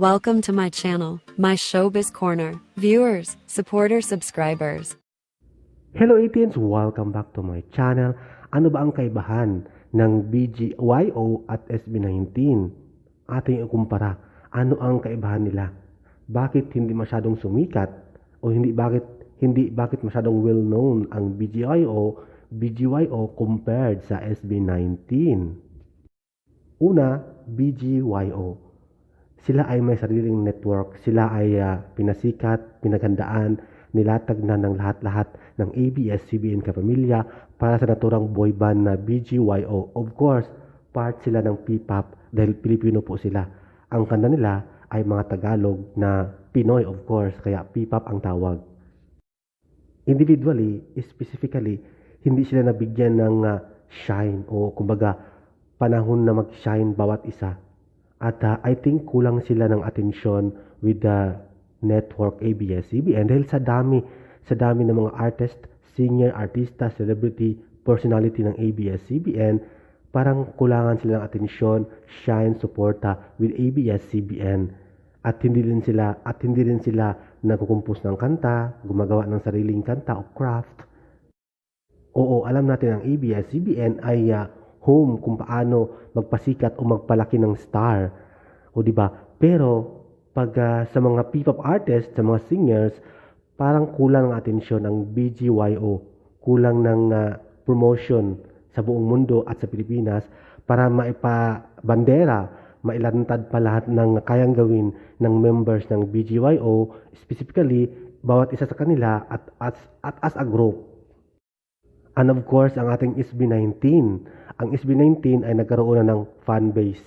Welcome to my channel, my showbiz corner. Viewers, supporters, subscribers. Hello 18s! Welcome back to my channel. Ano ba ang kaibahan ng BGYO at SB19? Ating ikumpara. Ano ang kaibahan nila? Bakit hindi masyadong sumikat? O hindi bakit hindi bakit masyadong well known ang BGYO BGYO compared sa SB19? Una, BGYO. Sila ay may sariling network. Sila ay ah, pinasikat, pinagandaan, nilatag na ng lahat-lahat ng ABS-CBN kapamilya para sa naturang boy band na BGYO. Of course, part sila ng P-pop dahil Pilipino po sila. Ang kanta nila ay mga Tagalog na Pinoy of course, kaya P-pop ang tawag. Individually, specifically, hindi sila nabigyan ng ah, shine o kumbaga panahon na mag-shine bawat isa. At ah, I think kulang sila ng atensyon with the network ABS-CBN dahil sa dami, sa dami ng mga artist, singer, artista, celebrity, personality ng ABS-CBN, parang kulangan sila ng atensyon, shine, suporta with ABS-CBN. At hindi rin sila, at hindi rin sila nagkukumpos ng kanta, gumagawa ng sariling kanta o craft. Oo, alam natin ang ABS-CBN ay ah, home kung paano magpasikat o magpalaki ng star. O di ba? Pero pag ah, sa mga P-pop artists, sa mga singers, parang kulang ang atensyon ng BGYO. Kulang ng ah, promotion sa buong mundo at sa Pilipinas para maipabandera, mailantad pa lahat ng kayang gawin ng members ng BGYO, specifically bawat isa sa kanila at, at, at as a group. And of course, ang ating SB19. Ang SB19 ay nagkaroon na ng fan base.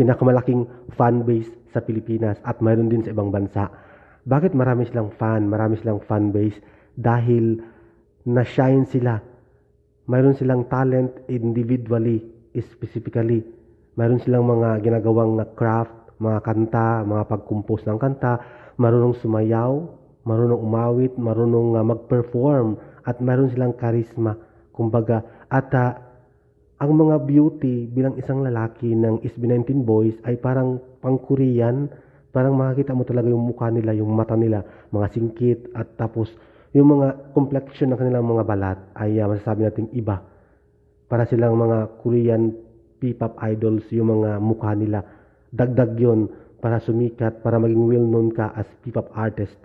Pinakamalaking fan base sa Pilipinas at mayroon din sa ibang bansa. Bakit marami silang fan? Marami silang fan base dahil na-shine sila. Mayroon silang talent individually, specifically. Mayroon silang mga ginagawang na craft, mga kanta, mga pag-compose ng kanta, marunong sumayaw, marunong umawit, marunong uh, mag-perform, at mayroon silang karisma. Kumbaga, at ah, ang mga beauty bilang isang lalaki ng SB19 boys ay parang pang-Korean, parang makikita mo talaga yung mukha nila, yung mata nila, mga singkit, at tapos yung mga complexion ng kanilang mga balat ay ah, masasabi nating iba. Para silang mga Korean P-pop idols, yung mga mukha nila. Dagdag yon para sumikat, para maging well-known ka as P-pop artist.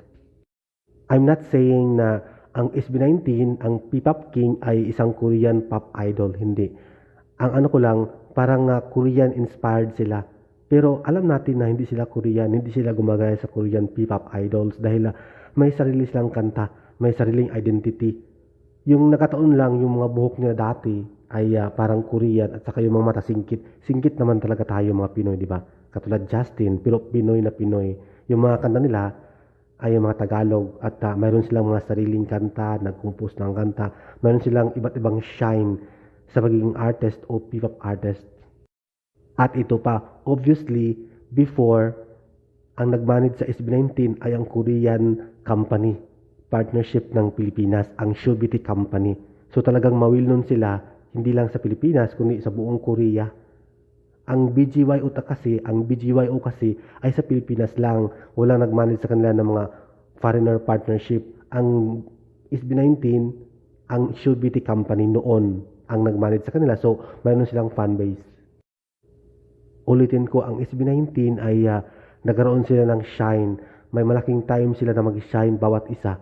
I'm not saying na ang SB19, ang P-pop king ay isang Korean pop idol, hindi. Ang ano ko lang, parang uh, Korean inspired sila. Pero alam natin na hindi sila Korean, hindi sila gumagaya sa Korean P-pop idols dahil uh, may sarili silang kanta, may sariling identity. Yung nakataon lang, yung mga buhok nila dati ay uh, parang Korean at saka yung mga mata singkit. Singkit naman talaga tayo mga Pinoy, di ba? Katulad Justin, pero Pinoy na Pinoy. Yung mga kanta nila, ay yung mga Tagalog at uh, mayroon silang mga sariling kanta, nag-compose ng kanta, mayroon silang iba't ibang shine sa pagiging artist o P-pop artist. At ito pa, obviously, before, ang nag-manage sa SB19 ay ang Korean company, partnership ng Pilipinas, ang Shobiti Company. So talagang mawil nun sila, hindi lang sa Pilipinas, kundi sa buong Korea. Ang BGYO ta kasi, ang BGYO kasi ay sa Pilipinas lang. Walang nag-manage sa kanila ng mga foreigner partnership. Ang SB19, ang Shubiti Company noon ang nag-manage sa kanila. So, mayroon silang fan base. Ulitin ko, ang SB19 ay uh, nagkaroon sila ng shine. May malaking time sila na mag-shine bawat isa.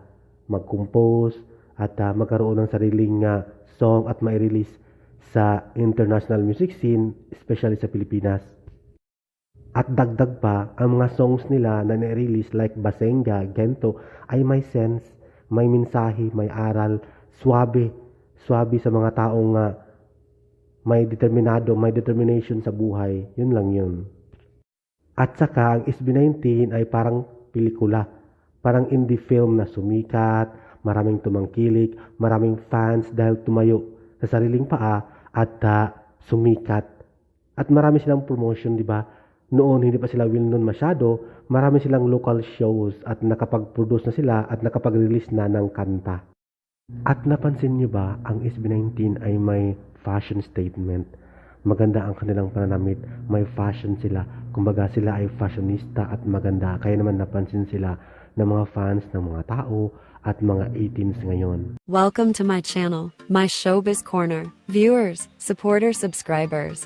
Mag-compose at uh, magkaroon ng sariling uh, song at mai-release sa international music scene, especially sa Pilipinas. At dagdag pa, ang mga songs nila na nirelease like Basenga, Gento ay may sense, may mensahe, may aral, swabe, swabe sa mga taong uh, may determinado, may determination sa buhay. Yun lang yun. At saka ang SB19 ay parang pelikula, parang indie film na sumikat, maraming tumangkilik, maraming fans dahil tumayo sa sariling paa at uh, sumikat. At marami silang promotion, di ba? Noon, hindi pa sila well known masyado, marami silang local shows at nakapag-produce na sila at nakapag-release na ng kanta. At napansin nyo ba, ang SB19 ay may fashion statement. Maganda ang kanilang pananamit, may fashion sila, Kumbaga sila ay fashionista at maganda kaya naman napansin sila ng mga fans ng mga tao at mga 18s ngayon. Welcome to my channel, my Showbiz Corner. Viewers, supporter, subscribers.